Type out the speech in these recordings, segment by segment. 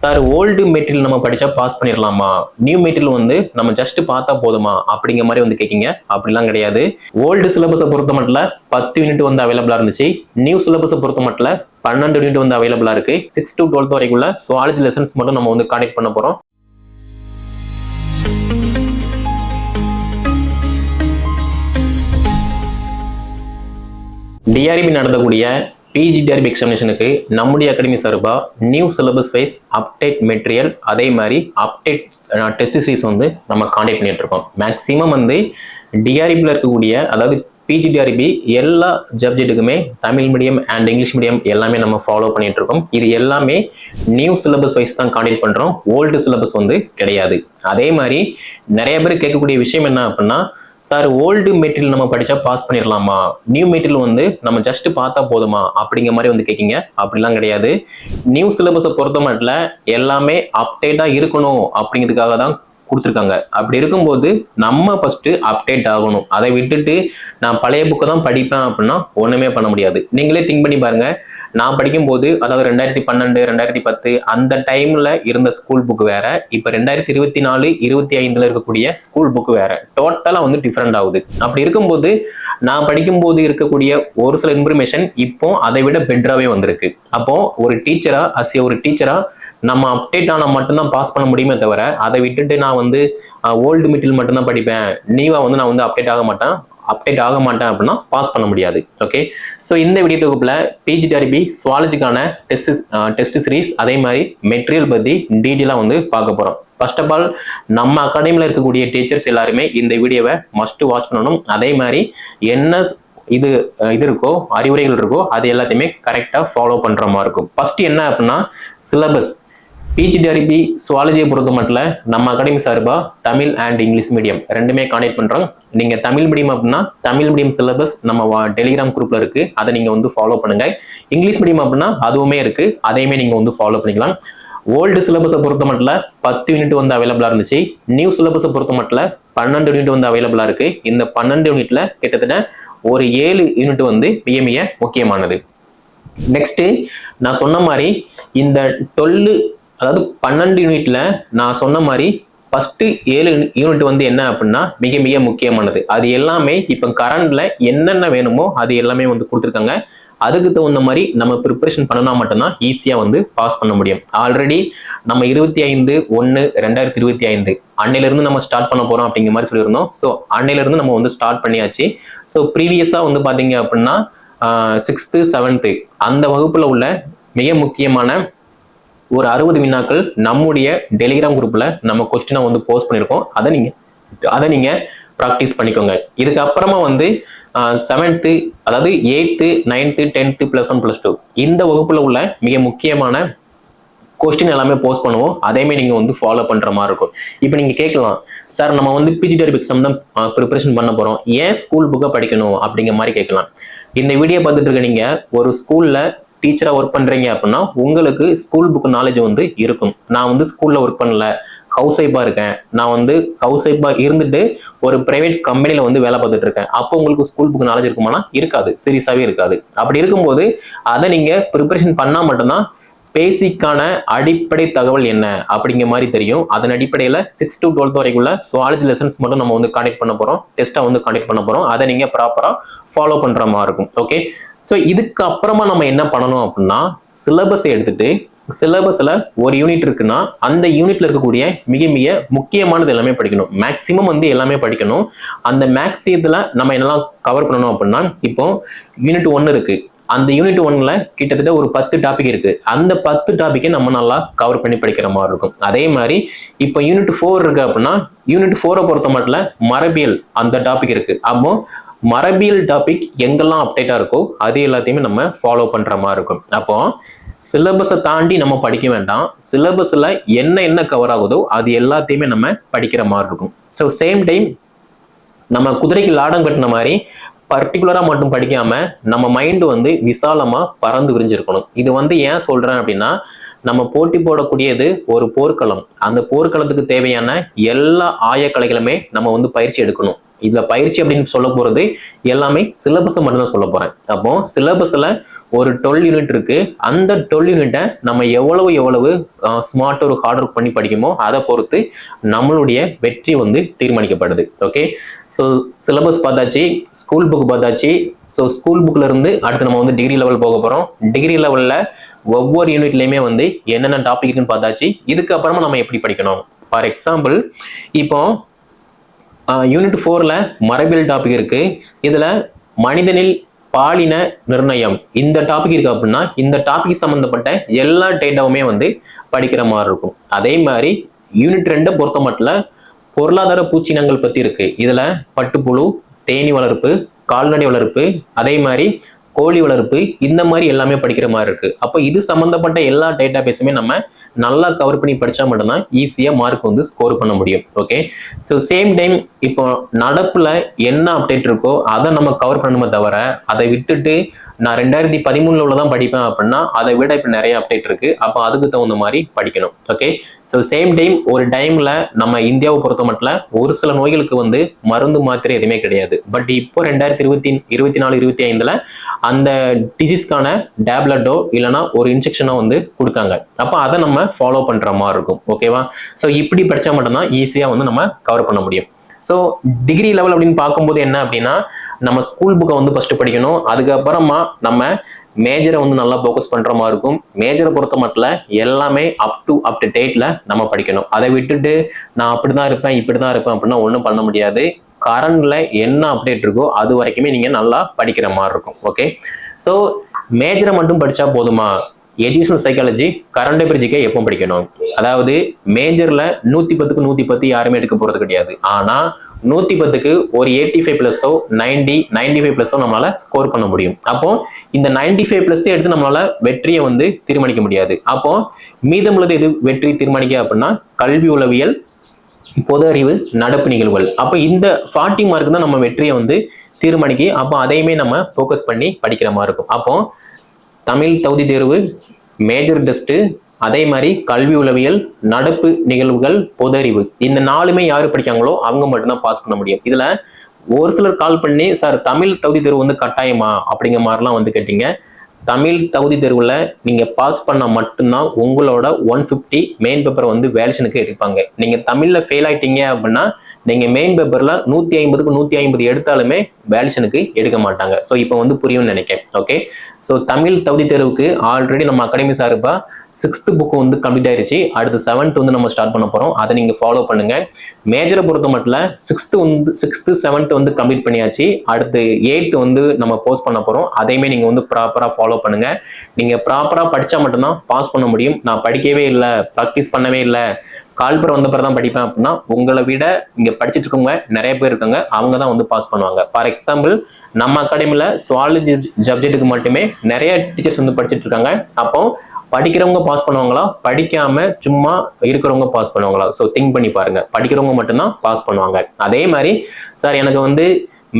Sir old material நம்ம படிச்சா pass பண்ணிடலாமா நியூ மெட்டீரியல் வந்து நம்ம ஜஸ்ட் பார்த்தா போதுமா? அப்படிங்கிற மாதிரி வந்து கேட்கீங்க அப்படிலாம் கிடையாது. ஓல்டு சிலபஸை பொறுத்த மட்டும் பத்து யூனிட் வந்து அவைலபிளா இருந்துச்சு. நியூ சிலபஸை பொறுத்த மட்டும் பன்னெண்டு யூனிட் வந்து அவைலபிளா இருக்கு. சிக்ஸ் டு டுவெல்த் வரைக்குள்ள சுவாலஜி லெசன்ஸ் மட்டும் நம்ம வந்து கனெக்ட் பண்ண போறோம். டிஆர்பி நடத்தக்கூடிய பிஜி டெர்ம் எக்ஸாமினேஷனுக்கு நம்முடைய அகாடமி சார்பாக new syllabus wise update material அதே மாதிரி அப்டேட் டெஸ்ட் சீரிஸ் வந்து நம்ம கான்டெக்ட் பண்ணிட்டு இருக்கோம். மேக்ஸிமம் வந்து டிஆர்பியில் இருக்கக்கூடிய அதாவது பிஜிடிஆர்பி எல்லா சப்ஜெக்ட்டுக்குமே Tamil medium and English medium எல்லாமே நம்ம ஃபாலோ பண்ணிட்டு இருக்கோம். இது எல்லாமே நியூ சிலபஸ் வைஸ் தான் கான்டெக்ட் பண்ணுறோம் ஓல்டு சிலபஸ் வந்து கிடையாது. அதே மாதிரி நிறைய பேர் கேட்கக்கூடிய விஷயம் என்ன அப்படின்னா சார் ஓல்டு மெட்டீரியல் நம்ம படிச்சா பாஸ் பண்ணிடலாமா நியூ மெட்டீரியல் வந்து நம்ம ஜஸ்ட் பார்த்தா போதுமா? அப்படிங்கிற மாதிரி வந்து கேட்கீங்க அப்படிலாம் கிடையாது. நியூ சிலபஸை பொறுத்த மட்டும் எல்லாமே அப்டேட்டா இருக்கணும் அப்படிங்கிறதுக்காக தான் கொடுத்துருக்காங்க. அப்படி இருக்கும்போது நம்ம ஃபஸ்ட்டு அப்டேட் ஆகணும். அதை விட்டுட்டு நான் பழைய புக்கை தான் படிப்பேன் அப்படின்னா ஒன்றுமே பண்ண முடியாது. நீங்களே திங்க் பண்ணி பாருங்கள் நான் படிக்கும்போது அதாவது ரெண்டாயிரத்தி பன்னெண்டு ரெண்டாயிரத்தி பத்து அந்த டைம்ல இருந்த ஸ்கூல் புக் வேற. இப்போ ரெண்டாயிரத்தி இருபத்தி நாலு இருபத்தி ஐந்துல இருக்கக்கூடிய ஸ்கூல் புக் வேற. டோட்டலா வந்து டிஃப்ரெண்ட் ஆகுது. அப்படி இருக்கும்போது நான் படிக்கும்போது இருக்கக்கூடிய ஒரு சில இன்ஃபர்மேஷன் இப்போ அதை விட பெட்டராகவே வந்திருக்கு. அப்போ ஒரு டீச்சரா அசிய ஒரு டீச்சரா நம்ம அப்டேட் ஆனால் மட்டும்தான் பாஸ் பண்ண முடியுமே தவிர அதை விட்டுட்டு நான் வந்து ஓல்டு மெட்டீரியல் மட்டும்தான் படிப்பேன். நீவா வந்து நான் வந்து அப்டேட் ஆக மாட்டேன். அப்டேட் ஆக மாட்டேன் அப்படின்னா பாஸ் பண்ண முடியாது. ஓகே ஸோ இந்த வீடியோ தொகுப்பில் பிஜிடிஆர்பி சுவாலஜிக்கான டெஸ்ட் டெஸ்ட் சீரீஸ் அதே மாதிரி மெட்டீரியல் பற்றி டீட்டெயிலாக வந்து பார்க்க போகிறோம் ஃபர்ஸ்ட் ஆஃப் ஆல் நம்ம அகாடமியில் இருக்கக்கூடிய டீச்சர்ஸ் எல்லாருமே இந்த வீடியோவை மஸ்ட் வாட்ச் பண்ணணும். அதே மாதிரி என்ன இது இது இருக்கோ அறிவுரைகள் இருக்கோ அது எல்லாத்தையுமே கரெக்டாக ஃபாலோ பண்ணுற மாதிரி இருக்கும். ஃபஸ்ட்டு என்ன அப்படின்னா சிலபஸ் பிஜிடிஆர்பி சுவாலஜியை பொறுத்த மட்டும் நம்ம அகாடமி சார்பாக தமிழ் அண்ட் இங்கிலீஷ் மீடியம் ரெண்டுமே கான்டெக்ட் பண்ணுறோம் நீங்கள் தமிழ் மீடியம் அப்படின்னா தமிழ் மீடியம் சிலபஸ் நம்ம டெலிகிராம் குரூப்பில் இருக்குது அதை நீங்கள் வந்து ஃபாலோ பண்ணுங்கள் இங்கிலீஷ் மீடியம் அப்படின்னா அதுவுமே இருக்குது அதையுமே நீங்கள் வந்து ஃபாலோ பண்ணிக்கலாம். ஓல்டு சிலபஸை பொறுத்த மட்டும் பத்து யூனிட் வந்து அவைலபிளாக இருந்துச்சு. நியூ சிலபஸை பொறுத்த மட்டும் பன்னெண்டு யூனிட் வந்து அவைலபிளாக இருக்குது இந்த பன்னெண்டு யூனிட்ல கிட்டத்தட்ட ஒரு ஏழு யூனிட் வந்து மிக மிக முக்கியமானது. நெக்ஸ்ட்டு நான் சொன்ன மாதிரி இந்த டுவெல்லு அதாவது பன்னெண்டு யூனிட்ல நான் சொன்ன மாதிரி ஃபர்ஸ்ட் ஏழு யூனிட் வந்து என்ன அப்படின்னா மிக மிக முக்கியமானது. அது எல்லாமே இப்போ கரண்ட்ல என்னென்ன வேணுமோ அது எல்லாமே வந்து கொடுத்துருக்காங்க. அதுக்கு தகுந்த மாதிரி நம்ம ப்ரிப்பரேஷன் பண்ணினா மட்டும்தான் ஈஸியாக வந்து பாஸ் பண்ண முடியும். ஆல்ரெடி நம்ம இருபத்தி ஐந்து ஒன்று ரெண்டாயிரத்தி இருபத்தி ஐந்து அன்னையிலிருந்து நம்ம ஸ்டார்ட் பண்ண போகிறோம் அப்படிங்கிற மாதிரி சொல்லியிருந்தோம். ஸோ அன்னையிலேருந்து நம்ம வந்து ஸ்டார்ட் பண்ணியாச்சு. ஸோ ப்ரீவியஸாக வந்து பார்த்தீங்க அப்படின்னா சிக்ஸ்த்து செவன்த்து அந்த வகுப்பில் உள்ள மிக முக்கியமான ஒரு அறுபது வினாக்கள் நம்முடைய டெலிகிராம் குரூப்ல நம்ம கொஸ்டினை வந்து போஸ்ட் பண்ணியிருக்கோம். அதை நீங்க அதை நீங்க ப்ராக்டிஸ் பண்ணிக்கோங்க. இதுக்கப்புறமா வந்து செவன்த்து அதாவது eighth ninth tenth plus one plus two இந்த வகுப்புல உள்ள மிக முக்கியமான கொஸ்டின் எல்லாமே போஸ்ட் பண்ணுவோம். அதேமே நீங்கள் வந்து ஃபாலோ பண்ணுற மாதிரி இருக்கும். இப்போ நீங்கள் கேட்கலாம் சார் நம்ம வந்து பிஜிடிஆர் எக்ஸாம் தான் ப்ரிப்பரேஷன் பண்ண போகிறோம் ஏன் ஸ்கூல் புக்கை படிக்கணும்? அப்படிங்கிற மாதிரி கேட்கலாம். இந்த வீடியோ பார்த்துட்டு இருக்க நீங்கள் ஒரு ஸ்கூலில் டீச்சராக ஒர்க் பண்ணுறீங்க அப்படின்னா உங்களுக்கு ஸ்கூல் புக் நாலேஜ் வந்து இருக்கும். நான் வந்து ஸ்கூலில் ஒர்க் பண்ணல. ஹவுஸ் ஒய்ஃபாக இருக்கேன். நான் வந்து ஹவுஸ் ஒய்ஃபாக இருந்துட்டு ஒரு பிரைவேட் கம்பெனியில் வந்து வேலை பார்த்துட்டு இருக்கேன். அப்போ உங்களுக்கு ஸ்கூல் புக் நாலேஜ் இருக்குமானா இருக்காது. சீரியஸாகவே இருக்காது. அப்படி இருக்கும்போது அதை நீங்கள் ப்ரிப்பரேஷன் பண்ணால் மட்டும்தான் பேசிக்கான அடிப்படை தகவல் என்ன அப்படிங்கிற மாதிரி தெரியும். அதன் அடிப்படையில் சிக்ஸ் டு டுவெல்த் வரைக்குள்ள சுவாலஜி லெசன்ஸ் மட்டும் நம்ம வந்து கண்டெக்ட் பண்ண போகிறோம் டெஸ்ட்டாக வந்து கான்டெக்ட் பண்ண போகிறோம் அதை நீங்கள் ப்ராப்பராக ஃபாலோ பண்ணுற மாதிரி இருக்கும். ஓகே ஸோ இதுக்கு அப்புறமா நம்ம என்ன பண்ணணும் அப்படின்னா சிலபஸை எடுத்துட்டு சிலபஸில் ஒரு யூனிட் இருக்குன்னா அந்த யூனிட்ல இருக்கக்கூடிய மிக மிக முக்கியமானது எல்லாமே படிக்கணும். மேக்ஸிமம் வந்து எல்லாமே படிக்கணும். அந்த மேக்ஸியத்தில் நம்ம என்னெல்லாம் கவர் பண்ணணும் அப்படின்னா இப்போ யூனிட் ஒன்று இருக்கு. அந்த யூனிட் ஒன்ல கிட்டத்தட்ட ஒரு பத்து டாபிக் இருக்கு. அந்த பத்து டாபிக்கை நம்ம நல்லா கவர் பண்ணி படிக்கிற மாதிரி இருக்கும். அதே மாதிரி இப்போ யூனிட் ஃபோர் இருக்கு அப்படின்னா யூனிட் ஃபோரை பொறுத்த மட்டும் மரபியல் அந்த டாபிக் இருக்கு. அப்போ மரபியல் டாபிக் எங்கெல்லாம் அப்டேட்டாக இருக்கோ அது எல்லாத்தையுமே நம்ம ஃபாலோ பண்ணுற மாதிரி இருக்கும். அப்போ சிலபஸை தாண்டி நம்ம படிக்க வேண்டாம். சிலபஸில் என்ன என்ன கவர் ஆகுதோ அது எல்லாத்தையுமே நம்ம படிக்கிற மாதிரி இருக்கும். ஸோ சேம் டைம் நம்ம குதிரைக்கு லாடம் கட்டின மாதிரி பர்டிகுலராக மட்டும் படிக்காமல் நம்ம மைண்டு வந்து விசாலமாக பறந்து விரிஞ்சிருக்கணும். இது வந்து ஏன் சொல்கிறேன் அப்படின்னா நம்ம போட்டி போடக்கூடியது ஒரு போர்க்களம். அந்த போர்க்களத்துக்கு தேவையான எல்லா ஆயக்கலைகளுமே நம்ம வந்து பயிற்சி எடுக்கணும். இதுல பயிற்சி அப்படின்னு சொல்ல போறது எல்லாமே சிலபஸை மட்டும்தான் சொல்ல போறேன். அப்போ சிலபஸ்ல ஒரு டுவெல் யூனிட் இருக்கு. அந்த டுவெல் யூனிட்டை நம்ம எவ்வளவு எவ்வளவு ஸ்மார்ட் ஒரு ஹார்ட் ஒர்க் பண்ணி படிக்குமோ அதை பொறுத்து நம்மளுடைய வெற்றி வந்து தீர்மானிக்கப்படுது. ஓகே ஸோ சிலபஸ் பார்த்தாச்சு ஸ்கூல் புக் பார்த்தாச்சு. ஸோ ஸ்கூல் புக்ல இருந்து அடுத்து நம்ம வந்து டிகிரி லெவல் போக போகிறோம் டிகிரி லெவலில் ஒவ்வொரு யூனிட்லையுமே வந்து என்னென்ன டாபிக் இருக்குன்னு பார்த்தாச்சு. இதுக்கப்புறமா நம்ம எப்படி படிக்கணும்? ஃபார் எக்ஸாம்பிள் இப்போ யூனிட் ஃபோரில் மரபியல் டாபிக் இருக்கு. இதில் மனிதனில் பாலின நிர்ணயம். இந்த டாபிக் இருக்கு அப்படின்னா இந்த டாபிக் சம்மந்தப்பட்ட எல்லா டேட்டாவுமே வந்து படிக்கிற மாதிரி இருக்கும். அதே மாதிரி யூனிட் ரெண்டை பொறுத்த மட்டும் பொருளாதார பூச்சினங்கள் பற்றி இருக்கு. இதில் பட்டுப்புழு தேனி வளர்ப்பு கால்நடை வளர்ப்பு அதே மாதிரி கோழி வளர்ப்பு இந்த மாதிரி எல்லாமே படிக்கிற மாதிரி இருக்கு. அப்போ இது சம்மந்தப்பட்ட எல்லா டேட்டா பேஸுமே நம்ம நல்லா கவர் பண்ணி படிச்சா மட்டும்தான் ஈஸியாக மார்க் வந்து ஸ்கோர் பண்ண முடியும். ஓகே ஸோ சேம் டைம் இப்போ நடப்பில் என்ன அப்டேட் இருக்கோ அதை நம்ம கவர் பண்ணணுமே தவிர அதை விட்டுட்டு நான் ரெண்டாயிரத்தி பதிமூணுல உள்ளதான் படிப்பேன் அப்படின்னா அதை விட இப்போ நிறைய அப்டேட் இருக்கு. அப்போ அதுக்கு தகுந்த மாதிரி படிக்கணும். ஓகே ஸோ சேம் டைம் ஒரு டைம்ல நம்ம இந்தியாவை பொறுத்த மட்டும் ஒரு சில நோய்களுக்கு வந்து மருந்து மாத்திரை எதுவுமே கிடையாது. பட் இப்போ ரெண்டாயிரத்தி இருபத்தி இருபத்தி நாலு இருபத்தி ஐந்துல அந்த டிசீஸ்க்கான டேப்லெட்டோ இல்லைன்னா ஒரு இன்ஜெக்ஷனோ வந்து கொடுக்காங்க. அப்போ அதை நம்ம ஃபாலோ பண்ற மாதிரி இருக்கும் ஓகேவா ஸோ இப்படி படிச்சா மட்டும்தான் ஈஸியாக வந்து நம்ம கவர் பண்ண முடியும். ஸோ டிகிரி லெவல் அப்படின்னு பார்க்கும்போது என்ன அப்படின்னா நம்ம ஸ்கூல் புக்கை வந்து ஃபஸ்ட்டு படிக்கணும். அதுக்கப்புறமா நம்ம மேஜரை வந்து நல்லா ஃபோக்கஸ் பண்ணுற மாதிரி இருக்கும். மேஜரை பொறுத்த மட்டும் எல்லாமே அப் டு அப் டு டேட்டில் நம்ம படிக்கணும். அதை விட்டுட்டு நான் அப்படிதான் இருப்பேன் இப்படி தான் இருப்பேன் அப்படின்னா ஒன்றும் பண்ண முடியாது. கரண்ட்ல என்ன அப்டேட் இருக்கோ அது வரைக்குமே நீங்க நல்லா படிக்கிற மாதிரி இருக்கும் ஓகே ஸோ மேஜரை மட்டும் படிச்சா போதுமா? எஜுகேஷனல் சைக்காலஜி கரண்ட் பிரிட்ஜுக்கே எப்போ படிக்கணும். அதாவது மேஜர்ல நூத்தி பத்துக்கு நூத்தி பத்து யாருமே எடுக்க போறது கிடையாது. ஆனா நூத்தி பத்துக்கு ஒரு எயிட்டி ஃபைவ் ப்ளஸோ நைன்டி நைன்டி ஃபைவ் ப்ளஸோ நம்மளால ஸ்கோர் பண்ண முடியும். அப்போ இந்த நைன்டி ஃபைவ் பிளஸ் எடுத்து நம்மளால வெற்றியை வந்து தீர்மானிக்க முடியாது. அப்போ மீதமுள்ளது எது? வெற்றி தீர்மானிக்க அப்படின்னா கல்வி உளவியல் பொது அறிவு நடப்பு நிகழ்வுகள். அப்போ இந்த ஃபார்ட்டி மார்க் தான் நம்ம வெற்றியை வந்து தீர்மானிக்க அப்போ அதையுமே நம்ம ஃபோக்கஸ் பண்ணி படிக்கிற மாதிரி இருக்கும். அப்போ தமிழ் தகுதி தேர்வு மேஜர் டெஸ்ட்டு அதே மாதிரி கல்வி உளவியல் நடப்பு நிகழ்வுகள் பொதறிவு. இந்த நாலுமே யார் படிக்காங்களோ அவங்க மட்டும்தான் பாஸ் பண்ண முடியும். இதுல ஒரு சிலர் கால் பண்ணி சார் தமிழ் தகுதி தேர்வு வந்து கட்டாயமா? அப்படிங்கிற மாதிரிலாம் வந்து கேட்டீங்க. தமிழ் தகுதி தேர்வில் நீங்கள் பாஸ் பண்ணால் மட்டும்தான் உங்களோட ஒன் ஃபிஃப்டி மெயின் பேப்பரை வந்து வேல்யூஷனுக்கு எடுப்பாங்க. நீங்கள் தமிழில் ஃபெயில் ஆயிட்டீங்க அப்படின்னா நீங்கள் மெயின் பேப்பரில் நூற்றி ஐம்பதுக்கு நூற்றி ஐம்பது எடுத்தாலுமே வேல்ஷனுக்கு எடுக்க மாட்டாங்க. ஸோ இப்போ வந்து புரியும்னு நினைக்கிறேன். ஓகே ஸோ தமிழ் தகுதி தேர்வுக்கு ஆல்ரெடி நம்ம அகாடமி சார்பாக சிக்ஸ்த்து புக்கு வந்து கம்ப்ளீட் ஆயிருச்சு. அடுத்து செவன்த் வந்து நம்ம ஸ்டார்ட் பண்ண போகிறோம் அதை நீங்கள் ஃபாலோ பண்ணுங்க. மேஜரை பொறுத்த மட்டும் சிக்ஸ்த்து வந்து சிக்ஸ்த்து செவன்த் வந்து கம்ப்ளீட் பண்ணியாச்சு. அடுத்து எயித் வந்து நம்ம போஸ்ட் பண்ண போகிறோம் அதையுமே நீங்கள் வந்து ப்ராப்பராக ஃபாலோ பண்ணுங்க. நீங்கள் ப்ராப்பராக படித்தா மட்டும்தான் பாஸ் பண்ண முடியும். நான் படிக்கவே இல்லை ப்ராக்டிஸ் பண்ணவே இல்லை. கால்பர் வந்த பிறகு தான் படிப்பேன் அப்படின்னா உங்களை விட இங்கே படிச்சுட்டு இருக்கவங்க நிறைய பேர் இருக்காங்க. அவங்க தான் வந்து பாஸ் பண்ணுவாங்க. ஃபார் எக்ஸாம்பிள் நம்ம அகாடமியில் சுவாலஜி சப்ஜெக்ட்டுக்கு மட்டுமே நிறைய டீச்சர்ஸ் வந்து படிச்சுட்டு இருக்காங்க. அப்போ படிக்கிறவங்க பாஸ் பண்ணுவாங்களா? படிக்காம சும்மா இருக்கிறவங்க பாஸ் பண்ணுவாங்களா? ஸோ திங்க் பண்ணி பாருங்க. படிக்கிறவங்க மட்டும்தான் பாஸ் பண்ணுவாங்க. அதே மாதிரி சார் எனக்கு வந்து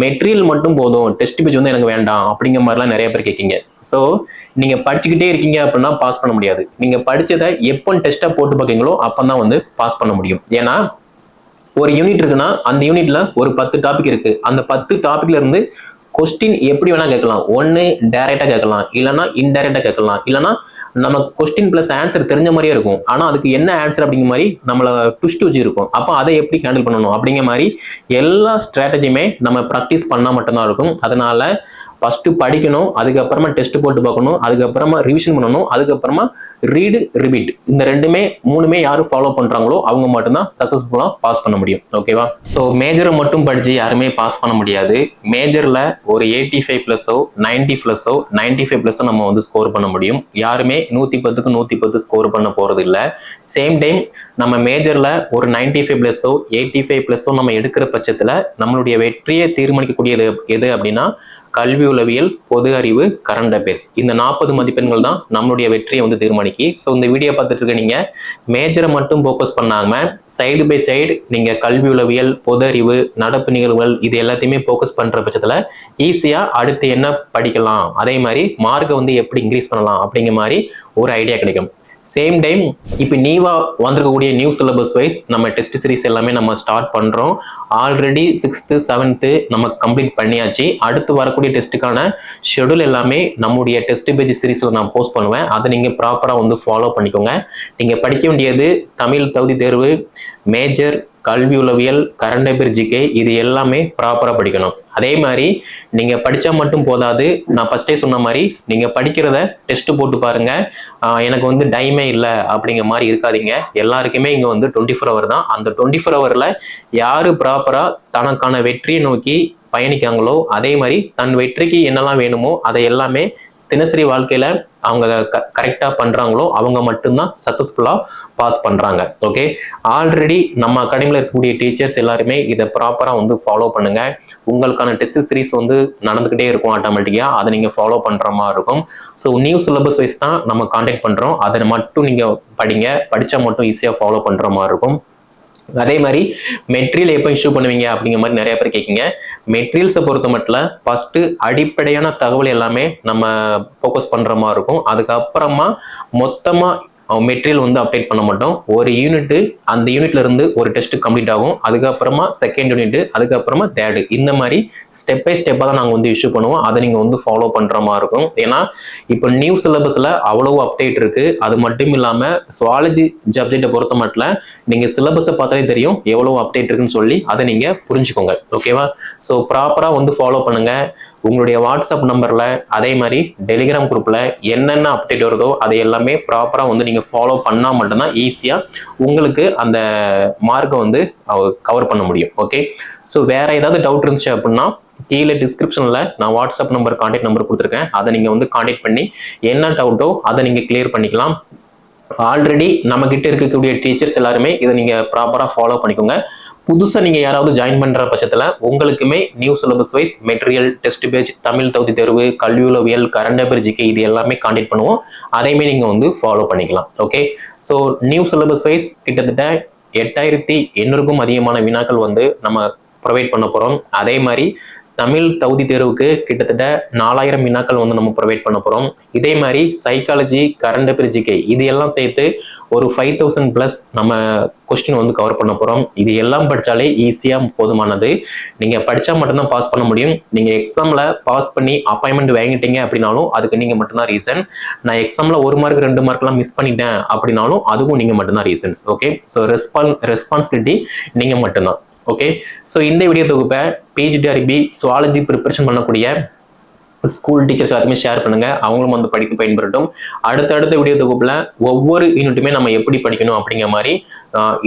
மெட்டீரியல் மட்டும் போதும். டெஸ்ட் பேஜ் வந்து எனக்கு வேண்டாம். அப்படிங்கிற மாதிரிலாம் நிறைய பேர் கேட்கீங்க. ஸோ நீங்க படிச்சுக்கிட்டே இருக்கீங்க அப்படின்னா பாஸ் பண்ண முடியாது. நீங்க படிச்சதை எப்போ டெஸ்ட்டாக போட்டு பார்க்கீங்களோ அப்போ தான் வந்து பாஸ் பண்ண முடியும். ஏன்னா ஒரு யூனிட் இருக்குன்னா அந்த யூனிட்ல ஒரு பத்து டாபிக் இருக்கு. அந்த பத்து டாபிக்ல இருந்து கொஸ்டின் எப்படி வேணா கேட்கலாம். ஒன்று டைரக்டா கேட்கலாம். இல்லைன்னா இன்டைரக்டா கேட்கலாம். இல்லைன்னா நம்ம கொஸ்டின் பிளஸ் ஆன்சர் தெரிஞ்ச மாதிரியே இருக்கும். ஆனா அதுக்கு என்ன ஆன்சர் அப்படிங்கிற மாதிரி நம்மளை டுஸ்ட் வச்சு இருக்கும். அப்போ அதை எப்படி ஹேண்டில் பண்ணணும் அப்படிங்கிற மாதிரி எல்லா ஸ்ட்ராட்டஜியுமே நம்ம ப்ராக்டிஸ் பண்ணால் மட்டும்தான் இருக்கும். அதனால ஃபர்ஸ்ட் படிக்கணும் அதுக்கப்புறமா டெஸ்ட் போட்டு பார்க்கணும் அதுக்கப்புறமா ரிவிஷன் பண்ணணும் அதுக்கப்புறமா ரீடு ரிபீட் இந்த ரெண்டுமே மூணுமே யாரும் ஃபாலோ பண்றாங்களோ அவங்க மட்டும்தான் சக்சஸ்ஃபுல்லா பாஸ் பண்ண முடியும். ஓகேவா ஸோ மேஜரை மட்டும் படிச்சு யாருமே பாஸ் பண்ண முடியாது. மேஜர்ல ஒரு எயிட்டி ஃபைவ் பிளஸோ நைன்டி பிளஸோ நைன்டி ஃபைவ் பிளஸோ நம்ம வந்து ஸ்கோர் பண்ண முடியும். யாருமே நூத்தி பத்துக்கு நூத்தி பத்து ஸ்கோர் பண்ண போறது இல்லை சேம் டைம் நம்ம மேஜர்ல ஒரு நைன்டி ஃபைவ் பிளஸோ எயிட்டி ஃபைவ் பிளஸோ நம்ம எடுக்கிற பட்சத்துல நம்மளுடைய வெற்றியை தீர்மானிக்கக்கூடியது எது அப்படின்னா கல்வி உளவியல் பொது அறிவு கரண்ட் அஃபேர்ஸ் இந்த நாற்பது மதிப்பெண்கள் தான் நம்மளுடைய வெற்றியை வந்து தீர்மானிக்கு ஸோ இந்த வீடியோ பார்த்துட்டு இருக்க நீங்கள் மேஜரை மட்டும் ஃபோக்கஸ் பண்ணாம சைடு பை சைடு நீங்கள் கல்வி உளவியல் பொது அறிவு நடப்பு நிகழ்வுகள் இது எல்லாத்தையுமே ஃபோக்கஸ் பண்ணுற பட்சத்தில் ஈஸியாக அடுத்து என்ன படிக்கலாம் அதே மாதிரி மார்க்கை வந்து எப்படி இன்க்ரீஸ் பண்ணலாம் அப்படிங்கிற மாதிரி ஒரு ஐடியா கிடைக்கும். சேம் டைம் இப்போ நீவா வந்திருக்கக்கூடிய நியூ சிலபஸ் வைஸ் நம்ம டெஸ்ட் சீரிஸ் எல்லாமே நம்ம ஸ்டார்ட் பண்ணுறோம் ஆல்ரெடி சிக்ஸ்த்து செவன்த்து நம்ம கம்ப்ளீட் பண்ணியாச்சு. அடுத்து வரக்கூடிய டெஸ்ட்டுக்கான ஷெடியூல் எல்லாமே நம்முடைய டெஸ்ட் பேஜ் சீரிஸில் நான் போஸ்ட் பண்ணுவேன். அதை நீங்கள் ப்ராப்பராக வந்து ஃபாலோ பண்ணிக்கோங்க. நீங்கள் படிக்க வேண்டியது தமிழ் தகுதி தேர்வு மேஜர் கல்வி உளவியல் கரண்ட் அஃபேர் ஜிகே இது எல்லாமே ப்ராப்பராக படிக்கணும். அதே மாதிரி நீங்கள் படித்தா மட்டும் போதாது. நான் ஃபஸ்ட்டே சொன்ன மாதிரி நீங்கள் படிக்கிறத டெஸ்ட் போட்டு பாருங்கள் எனக்கு வந்து டைமே இல்லை அப்படிங்கிற மாதிரி இருக்காதீங்க. எல்லாருக்குமே இங்கே வந்து டுவெண்ட்டி ஃபோர் ஹவர் தான். அந்த டுவெண்ட்டி ஃபோர் ஹவரில் யார் ப்ராப்பராக தனக்கான வெற்றியை நோக்கி பயணிக்காங்களோ அதே மாதிரி தன் வெற்றிக்கு என்னெல்லாம் வேணுமோ அதை எல்லாமே தினசரி வாழ்க்கையில் அவங்க க கரெக்டாக பண்றாங்களோ அவங்க மட்டும்தான் சக்ஸஸ்ஃபுல்லாக பாஸ் பண்றாங்க. ஓகே ஆல்ரெடி நம்ம அகாடமியில் இருக்கக்கூடிய டீச்சர்ஸ் எல்லாருமே இதை ப்ராப்பராக வந்து ஃபாலோ பண்ணுங்க. உங்களுக்கான டெஸ்ட் சீரீஸ் வந்து நடந்துக்கிட்டே இருக்கும் ஆட்டோமேட்டிக்காக அதை நீங்கள் ஃபாலோ பண்ணுற மாதிரி இருக்கும். ஸோ நியூ சிலபஸ் வைஸ் தான் நம்ம காண்டாக்ட் பண்ணுறோம் அதை மட்டும் நீங்கள் படிங்க. படித்தா மட்டும் ஈஸியாக ஃபாலோ பண்ணுற மாதிரி இருக்கும். அதே மாதிரி மெட்ரியல் எப்போ இஷ்யூ பண்ணுவீங்க அப்படிங்கிற மாதிரி நிறைய பேர் கேட்குங்க. மெட்ரியல்ஸை பொறுத்த மட்டும் ஃபஸ்ட்டு அடிப்படையான தகவல் எல்லாமே நம்ம ஃபோக்கஸ் பண்ணுற மாதிரி இருக்கும். அதுக்கப்புறமா மொத்தமாக மெட்டீரியல் வந்து அப்டேட் பண்ண மாட்டோம். ஒரு யூனிட்டு அந்த யூனிட்ல இருந்து ஒரு டெஸ்ட் கம்ப்ளீட் ஆகும். அதுக்கப்புறமா செகண்ட் யூனிட் அதுக்கப்புறமா தேர்டு இந்த மாதிரி ஸ்டெப் பை ஸ்டெப்பாக தான் நாங்கள் வந்து இஷ்யூ பண்ணுவோம். அதை நீங்கள் வந்து ஃபாலோ பண்ணுற மாதிரி இருக்கும். ஏன்னா இப்போ நியூ சிலபஸில் அவ்வளவு அப்டேட் இருக்கு. அது மட்டும் இல்லாமல் சுவாலஜி சப்ஜெக்டை பொறுத்த மட்டும் நீங்கள் சிலபஸை பார்த்தாலே தெரியும் எவ்வளவு அப்டேட் இருக்குன்னு சொல்லி அதை நீங்கள் புரிஞ்சுக்கோங்க. ஓகேவா ஸோ ப்ராப்பராக வந்து ஃபாலோ பண்ணுங்கள் உங்களுடைய வாட்ஸ்அப் நம்பரில் அதே மாதிரி டெலிகிராம் குரூப்பில் என்னென்ன அப்டேட் வருதோ அதை எல்லாமே ப்ராப்பராக வந்து நீங்கள் ஃபாலோ பண்ணால் மட்டும்தான் ஈஸியாக உங்களுக்கு அந்த மார்க்கை வந்து கவர் பண்ண முடியும். ஓகே ஸோ வேறு ஏதாவது டவுட் இருந்துச்சு அப்படின்னா கீழே டிஸ்கிரிப்ஷனில் நான் வாட்ஸ்அப் நம்பர் கான்டாக்ட் நம்பர் கொடுத்துருக்கேன். அதை நீங்கள் வந்து கான்டாக்ட் பண்ணி என்ன டவுட்டோ அதை நீங்கள் கிளியர் பண்ணிக்கலாம். ஆல்ரெடி நம்மக்கிட்ட இருக்கக்கூடிய டீச்சர்ஸ் எல்லாருமே இதை நீங்கள் ப்ராப்பராக ஃபாலோ பண்ணிக்கோங்க. புதுசாக நீங்கள் யாராவது ஜாயின் பண்ணுற பட்சத்தில் உங்களுக்குமே new syllabus wise material test page Tamil தகுதி தேர்வு கல்வியுளவியல் கரண்ட் அஃபேர் ஜிகே இது எல்லாமே காண்டக்ட் பண்ணுவோம். அதையுமே நீங்கள் வந்து ஃபாலோ பண்ணிக்கலாம். Okay so new syllabus wise கிட்டத்தட்ட எட்டாயிரத்தி எண்ணூறுக்கும் அதிகமான வினாக்கள் வந்து நம்ம ப்ரொவைட் பண்ண போகிறோம் அதே மாதிரி தமிழ் தகுதி தேர்வுக்கு கிட்டத்தட்ட நாலாயிரம் வினாக்கள் வந்து நம்ம ப்ரொவைட் பண்ண போகிறோம் இதே மாதிரி சைக்காலஜி கரண்ட் அஃபேர் ஜிகே இது எல்லாம் சேர்த்து ஒரு ஃபைவ் தௌசண்ட் ப்ளஸ் நம்ம கொஸ்டின் வந்து கவர் பண்ண போகிறோம் இது எல்லாம் படித்தாலே ஈஸியாக போதுமானது. நீங்கள் படித்தா மட்டும்தான் பாஸ் பண்ண முடியும். நீங்கள் எக்ஸாமில் பாஸ் பண்ணி அப்பாயின்மெண்ட் வாங்கிட்டீங்க அப்படின்னாலும் அதுக்கு நீங்கள் மட்டும்தான் ரீசன் நான் எக்ஸாமில் ஒரு மார்க் ரெண்டு மார்க்லாம் மிஸ் பண்ணிட்டேன் அப்படின்னாலும் அதுவும் நீங்கள் மட்டும்தான் ரீசன்ஸ் ஓகே ஸோ ரெஸ்பான் ரெஸ்பான்சிபிலிட்டி நீங்கள் மட்டும்தான் ஓகே ஸோ இந்த வீடியோ தொகுப்பை பிஹெச்டிஆர்பி சுவாலஜி ப்ரிப்பரேஷன் பண்ணக்கூடிய ஸ்கூல் டீச்சர்ஸ் எல்லாத்தையுமே ஷேர் பண்ணுங்க. அவங்களும் வந்து படிக்க பயன்படட்டும் அடுத்தடுத்த வீடியோ தொகுப்புல ஒவ்வொரு யூனிட்டுமே நம்ம எப்படி படிக்கணும் அப்படிங்கிற மாதிரி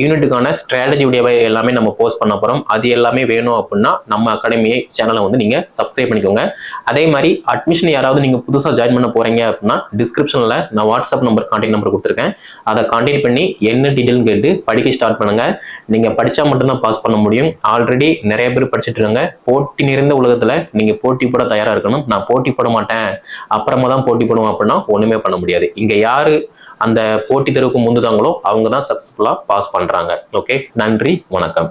யூனிட்டுக்கான ஸ்ட்ராட்டஜி வீடியோ எல்லாமே நம்ம போஸ்ட் பண்ண போகிறோம் அது எல்லாமே வேணும் அப்படின்னா நம்ம அகாடமி சேனலை வந்து நீங்கள் சப்ஸ்கிரைப் பண்ணிக்கோங்க. அதே மாதிரி அட்மிஷன் யாராவது நீங்கள் புதுசாக ஜாயின் பண்ண போகிறீங்க அப்படின்னா டிஸ்கிரிப்ஷனில் நான் வாட்ஸ்அப் நம்பர் கான்டாக்ட் நம்பர் கொடுத்துருக்கேன். அதை கான்டாக்ட் பண்ணி என்ன டீட்டெயில் கேட்டு படிக்க ஸ்டார்ட் பண்ணுங்க. நீங்கள் படித்தா மட்டும்தான் பாஸ் பண்ண முடியும். ஆல்ரெடி நிறைய பேர் படிச்சுட்டு இருக்காங்க. போட்டி நிறைந்த உலகத்தில் நீங்கள் போட்டி போட தயாராக இருக்கணும். நான் போட்டி போட மாட்டேன். அப்புறமா தான் போட்டி போடுவோம் அப்படின்னா ஒன்றுமே பண்ண முடியாது. இங்கே யார் அந்த போட்டி தெருவுக்கு முந்துதாங்களோ அவங்க தான் சக்ஸஸ்ஃபுல்லாக பாஸ் பண்ணுறாங்க ஓகே நன்றி வணக்கம்.